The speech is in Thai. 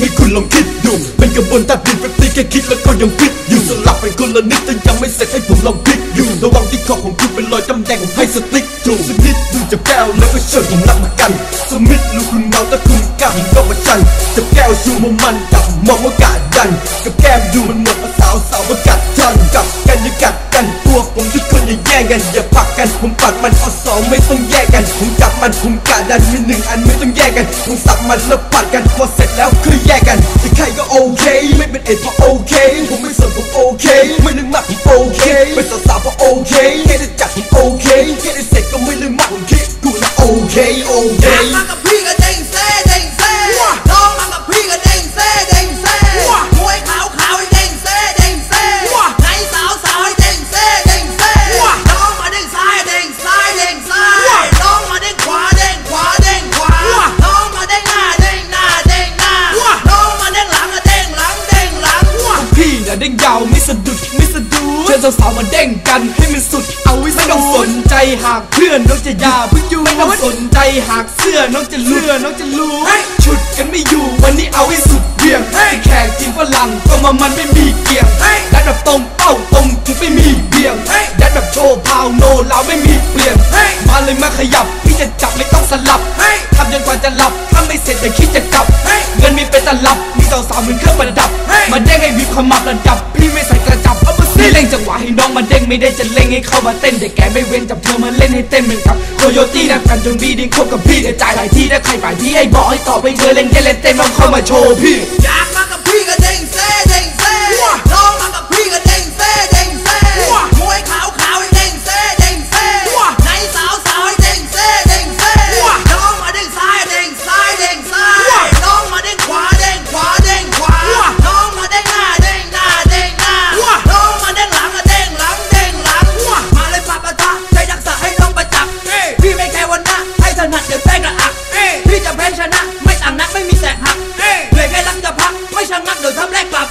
คิดอยู่เป็นกระบวนการผิดปกติแค่คิดแล้วก็ยังฟิตอยู่สลับเป็นคนละนิดแต่ยังไม่เสร็จให้ผมลองพลิกอยู่ระวังที่คอของคุณเป็นรอยจำแดงผมให้สติ๊กถูกสักนิดดูจะแก้วแล้วก็เชิญผมรับมากัน สมิธรู้คุณเมาแต่คุณกล้าผมก็มาชันจะแก้วชูมันมันจับมองว่ากาดดันกับแก้มอยู่มันหมดมาสาวสาวมากัดทันกับกันอย่ากัดกันพวผมทุกคนอย่าแย่งกันอย่าผลักกันผมปัดมันเอาสองไม่ต้องแยกกันผมจับ มันผมกาดันมีหนึ่งอันไม่ต้องแยกกันคงสับมันแล้วปัดกันพอเสร็จแล้วคือแยกกันจะใครก็โอเค ไม่เป็นเอ็ดเพราะโอเค ผมไม่สนผมโอเค ไม่นึกมากผมโอเคไม่สาวสาวเพราะโอเคแค่ได้จัดผมโอเคแค่ได้เสร็จก็ไม่นึกมากผมคิดกูนะโอเคโอเคมากับพี่กัน ดุดเชิญสาวๆมาเด้งกันให้มันสุดเอาไว้ไม่ต้องสนใจหากเพื่อนน้องจะยาเพิ่งอยู่ไม่ต้องสนใจหากเสื้อน้องจะเลือน้องจะรู้ชุดกันไม่อยู่วันนี้เอาให้สุดเบี่ยงให้แขกกินฝรั่งก็มามันไม่มีเกี่ยงดันแบบตรงเป้าตรงถึงไม่มีเบี่ยงดันแบบโชว์พาวโนเราไม่มีเปลี่ยนมาเลยมาขยับพี่จะจับไม่ต้องสลับทำจนกว่าจะหลับถ้าไม่เสร็จอย่าคิดจะกลับเงินมีเป็นตลับมีสาวๆเหมือนเครื่องประดับ มาเด้งให้วิบขมับระดับพี่ไม่ใส่ วาให้น้องมาเด้งไม่ได้จะเล่งให้เข้ามาเต้นแต่แกไม่เว้นจับเธอมาเล่นให้เต้นเหมือนกับโคโยตี้แรปกันจนบีดิ้งคบกับพี่แต่จ่ายหลายที่ได้ใครฝ่ายที่ให้บอกให้ตอบไปเธอเล่นแค่เล่นเต้นลองเข้ามาโชว์พี่ ไม่มีแสกหักเบรกให้ลักจะพัก ไม่ชะงักเดี๋ยวทำแรกกลับ